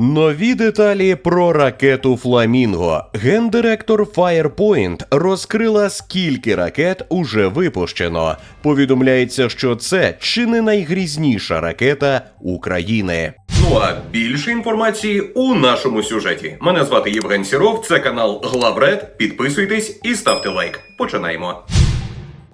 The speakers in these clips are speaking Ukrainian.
Нові деталі про ракету Фламінго. Гендиректор Firepoint розкрила, скільки ракет уже випущено. Повідомляється, що це чи не найгрізніша ракета України. Ну а більше інформації у нашому сюжеті. Мене звати Євген Сіров. Це канал Главред. Підписуйтесь і ставте лайк. Починаємо.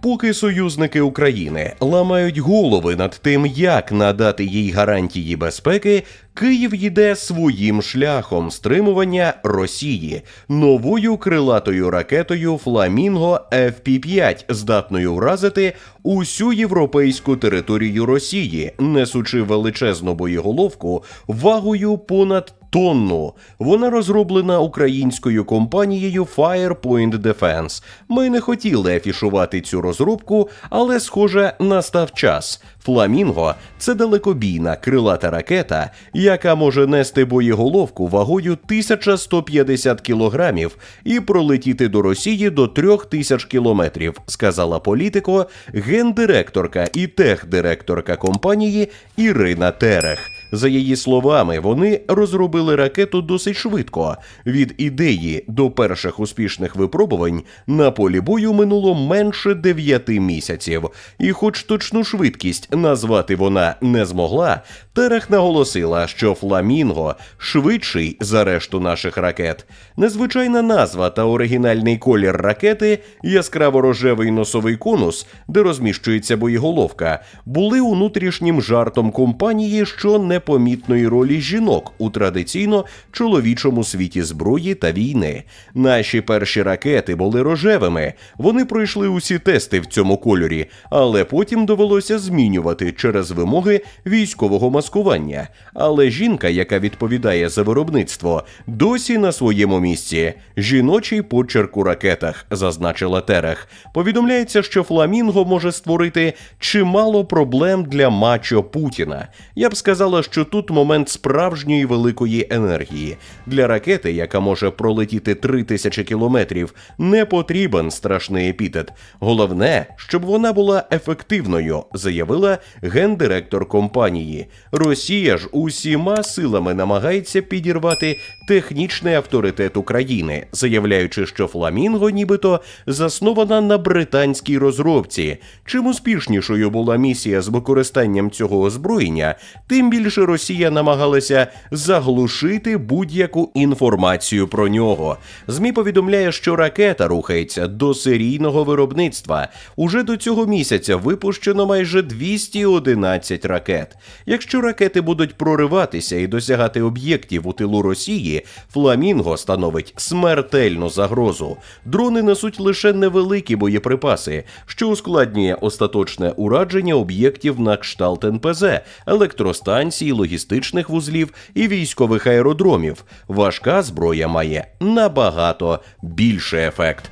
Поки союзники України ламають голови над тим, як надати їй гарантії безпеки, Київ йде своїм шляхом стримування Росії новою крилатою ракетою Фламінго FP-5, здатною вразити усю європейську територію Росії, несучи величезну боєголовку вагою понад тонну. Вона розроблена українською компанією Firepoint Defense. Ми не хотіли афішувати цю розробку, але, схоже, настав час. Фламінго це далекобійна крилата ракета, яка може нести боєголовку вагою 1150 кілограмів і пролетіти до Росії до 3000 кілометрів, сказала політико, гендиректорка і техдиректорка компанії Ірина Терех. За її словами, вони розробили ракету досить швидко. Від ідеї до перших успішних випробувань на полі бою минуло менше 9 місяців. І, хоч точну швидкість назвати вона не змогла, Терех наголосила, що Фламінго швидший за решту наших ракет. Незвичайна назва та оригінальний колір ракети, яскраво рожевий носовий конус, де розміщується боєголовка, були внутрішнім жартом компанії, що непомітної ролі жінок у традиційно чоловічому світі зброї та війни. Наші перші ракети були рожевими. Вони пройшли усі тести в цьому кольорі, але потім довелося змінювати через вимоги військового маскування. Але жінка, яка відповідає за виробництво, досі на своєму місці. Жіночий почерк у ракетах, зазначила Терех. Повідомляється, що Фламінго може створити чимало проблем для мачо Путіна. Я б сказала, що тут момент справжньої великої енергії. Для ракети, яка може пролетіти 3000 кілометрів, не потрібен страшний епітет. Головне, щоб вона була ефективною, заявила гендиректор компанії. Росія ж усіма силами намагається підірвати технічний авторитет України, заявляючи, що Фламінго нібито заснована на британській розробці. Чим успішнішою була місія з використанням цього озброєння, тим більше Росія намагалася заглушити будь-яку інформацію про нього. ЗМІ повідомляє, що ракета рухається до серійного виробництва. Уже до цього місяця випущено майже 211 ракет. Якщо ракети будуть прориватися і досягати об'єктів у тилу Росії, Фламінго становить смертельну загрозу. Дрони несуть лише невеликі боєприпаси, що ускладнює остаточне урадження об'єктів на кшталт НПЗ, електростанцій, логістичних вузлів і військових аеродромів. Важка зброя має набагато більший ефект.